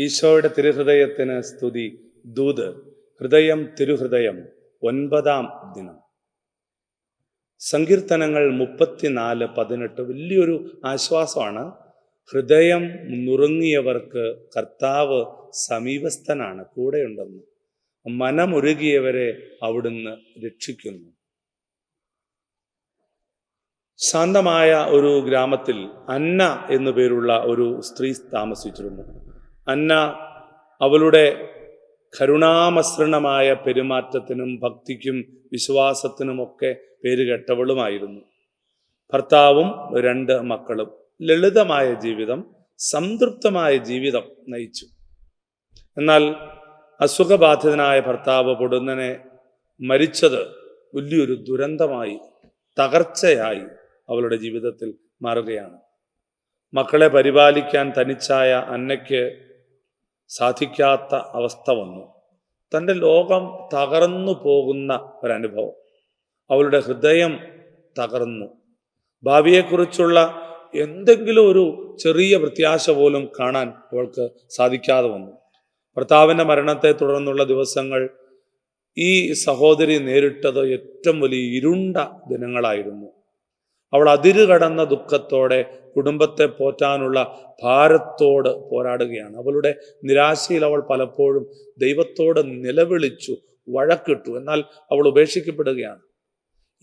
ഈശോയുടെ തിരുഹൃദയത്തിന് സ്തുതി. ദൂത് ഹൃദയം തിരുഹൃദയം ഒൻപതാം ദിനം. സങ്കീർത്തനങ്ങൾ മുപ്പത്തിനാല് പതിനെട്ട് വലിയൊരു ആശ്വാസമാണ്. ഹൃദയം നുറുങ്ങിയവർക്ക് കർത്താവ് സമീപസ്ഥനാണ് കൂടെയുണ്ടെന്ന്. മനമുരുകിയവരെ അവിടുന്ന് രക്ഷിക്കുന്നു. ശാന്തമായ ഒരു ഗ്രാമത്തിൽ അന്ന എന്നു പേരുള്ള ഒരു സ്ത്രീ താമസിച്ചിരുന്നു. അന്ന അവളുടെ കരുണാമസൃണമായ പെരുമാറ്റത്തിനും ഭക്തിക്കും വിശ്വാസത്തിനുമൊക്കെ പേരുകെട്ടവളുമായിരുന്നു ഭർത്താവും രണ്ട് മക്കളും ലളിതമായ ജീവിതം സംതൃപ്തമായ ജീവിതം നയിച്ചു. എന്നാൽ അസുഖബാധിതനായ ഭർത്താവ് പൊടുന്നനെ മരിച്ചത് വലിയൊരു ദുരന്തമായി തകർച്ചയായി അവളുടെ ജീവിതത്തിൽ മാറുകയാണ്. മക്കളെ പരിപാലിക്കാൻ തനിച്ചായ അന്നയ്ക്ക് സാധിക്കാത്ത അവസ്ഥ വന്നു. തന്റെ ലോകം തകർന്നു പോകുന്ന ഒരനുഭവം. അവളുടെ ഹൃദയം തകർന്നു. ഭാവിയെക്കുറിച്ചുള്ള എന്തെങ്കിലും ഒരു ചെറിയ പ്രത്യാശ പോലും കാണാൻ അവൾക്ക് സാധിക്കാതെ വന്നു. ഭർത്താവിന്റെ മരണത്തെ തുടർന്നുള്ള ദിവസങ്ങൾ ഈ സഹോദരി നേരിട്ടത് ഏറ്റവും വലിയ ഇരുണ്ട ദിനങ്ങളായിരുന്നു. അവൾ അതിരുകടന്ന ദുഃഖത്തോടെ കുടുംബത്തെ പോറ്റാനുള്ള ഭാരത്തോട് പോരാടുകയാണ്. അവളുടെ നിരാശയിൽ അവൾ പലപ്പോഴും ദൈവത്തോട് നിലവിളിച്ചു വഴക്കിട്ടു. എന്നാൽ അവൾ ഉപേക്ഷിക്കപ്പെടുകയാണ്.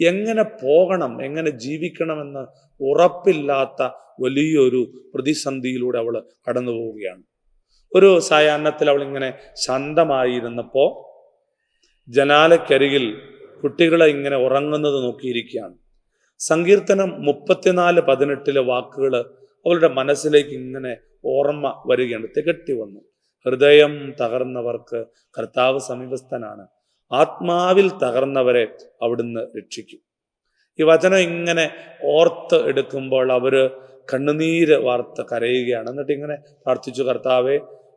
എങ്ങനെ പോകണം എങ്ങനെ ജീവിക്കണമെന്ന് ഉറപ്പില്ലാത്ത വലിയൊരു പ്രതിസന്ധിയിലൂടെ അവൾ കടന്നു പോവുകയാണ്. ഒരു സായാഹ്നത്തിൽ അവൾ ഇങ്ങനെ ശാന്തമായിരുന്നപ്പോൾ ജനാലക്കരികിൽ കുട്ടികളെ ഇങ്ങനെ ഉറങ്ങുന്നത് നോക്കിയിരിക്കുകയാണ്. സങ്കീർത്തനം മുപ്പത്തിനാല് പതിനെട്ടിലെ വാക്കുകൾ അവളുടെ മനസ്സിലേക്ക് ഇങ്ങനെ ഓർമ്മ വരികയാണ്. തികട്ടി വന്നു. ഹൃദയം തകർന്നവർക്ക് കർത്താവ് സമീപസ്ഥനാണ്. ആത്മാവിൽ തകർന്നവരെ അവിടുന്ന് രക്ഷിക്കും. ഈ വചനം ഇങ്ങനെ ഓർത്ത് എടുക്കുമ്പോൾ അവർ കണ്ണുനീര് വാർത്ത് കരയുകയാണ്. എന്നിട്ട് ഇങ്ങനെ പ്രാർത്ഥിച്ചു കർത്താവെ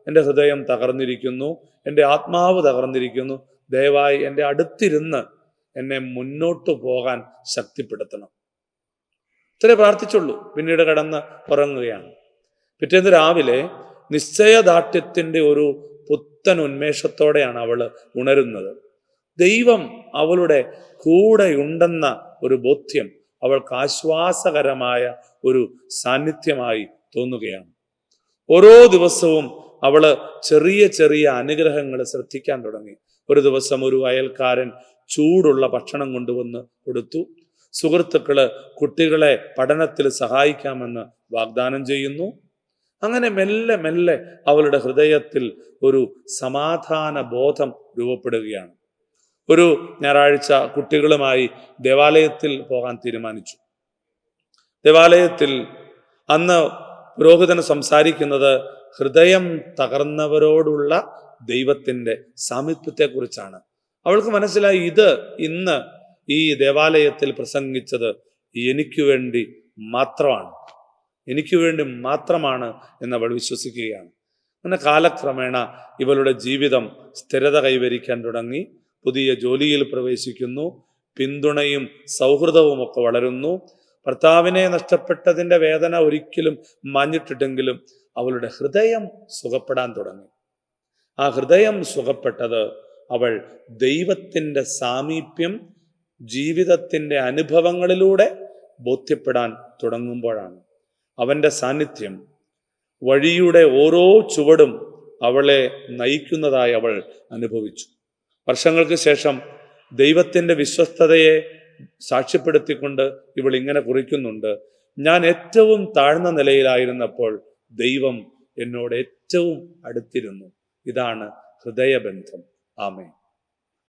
എന്റെ ഹൃദയം തകർന്നിരിക്കുന്നു. എന്റെ ആത്മാവ് തകർന്നിരിക്കുന്നു. ദയവായി എന്റെ അടുത്തിരുന്ന് എന്നെ മുന്നോട്ട് പോകാൻ ശക്തിപ്പെടുത്തണം. ഇത്രേ പ്രാർത്ഥിച്ചുള്ളൂ. പിന്നീട് കടന്ന് ഉറങ്ങുകയാണ്. പിറ്റേന്ന് രാവിലെ നിശ്ചയദാർഢ്യത്തിന്റെ ഒരു പുത്തൻ ഉന്മേഷത്തോടെയാണ് അവൾ ഉണരുന്നത്. ദൈവം അവളുടെ കൂടെയുണ്ടെന്ന ഒരു ബോധ്യം അവൾക്ക് ആശ്വാസകരമായ ഒരു സാന്നിധ്യമായി തോന്നുകയാണ്. ഓരോ ദിവസവും അവൾ ചെറിയ ചെറിയ അനുഗ്രഹങ്ങൾ ശ്രദ്ധിക്കാൻ തുടങ്ങി. ഒരു ദിവസം ഒരു അയൽക്കാരൻ ചൂടുള്ള ഭക്ഷണം കൊണ്ടുവന്ന് കൊടുത്തു. സുഹൃത്തുക്കൾ കുട്ടികളെ പഠനത്തിൽ സഹായിക്കാമെന്ന് വാഗ്ദാനം ചെയ്യുന്നു. അങ്ങനെ മെല്ലെ മെല്ലെ അവളുടെ ഹൃദയത്തിൽ ഒരു സമാധാന ബോധം രൂപപ്പെടുകയാണ്. ഒരു ഞായറാഴ്ച കുട്ടികളുമായി ദേവാലയത്തിൽ പോകാൻ തീരുമാനിച്ചു. ദേവാലയത്തിൽ അന്ന് പുരോഹിതൻ സംസാരിക്കുന്നത് ഹൃദയം തകർന്നവരോടുള്ള ദൈവത്തിന്റെ സാമീപ്യത്തെക്കുറിച്ചാണ്. അവൾക്ക് മനസ്സിലായി ഇത് ഇന്ന് ഈ ദേവാലയത്തിൽ പ്രസംഗിച്ചത് എനിക്ക് വേണ്ടി മാത്രമാണ്. എനിക്ക് വേണ്ടി മാത്രമാണ് എന്ന് അവൾ വിശ്വസിക്കുകയാണ്. അങ്ങനെ കാലക്രമേണ ഇവളുടെ ജീവിതം സ്ഥിരത കൈവരിക്കാൻ തുടങ്ങി. പുതിയ ജോലിയിൽ പ്രവേശിക്കുന്നു. പിന്തുണയും സൗഹൃദവും ഒക്കെ വളരുന്നു. ഭർത്താവിനെ നഷ്ടപ്പെട്ടതിന്റെ വേദന ഒരിക്കലും മാഞ്ഞിട്ടിട്ടെങ്കിലും അവളുടെ ഹൃദയം സുഖപ്പെടാൻ തുടങ്ങി. ആ ഹൃദയം സുഖപ്പെട്ടത് അവൾ ദൈവത്തിന്റെ സാമീപ്യം ജീവിതത്തിന്റെ അനുഭവങ്ങളിലൂടെ ബോധ്യപ്പെടാൻ തുടങ്ങുമ്പോഴാണ്. അവന്റെ സാന്നിധ്യം വഴിയുടെ ഓരോ ചുവടും അവളെ നയിക്കുന്നതായി അവൾ അനുഭവിച്ചു. വർഷങ്ങൾക്ക് ശേഷം ദൈവത്തിന്റെ വിശ്വസ്തതയെ സാക്ഷ്യപ്പെടുത്തിക്കൊണ്ട് ഇവൾ ഇങ്ങനെ കുറിക്കുന്നുണ്ട് ഞാൻ ഏറ്റവും താഴ്ന്ന നിലയിലായിരുന്നപ്പോൾ ദൈവം എന്നോട് ഏറ്റവും അടുത്തിരുന്നു. ഇതാണ് ഹൃദയബന്ധം. ആമേ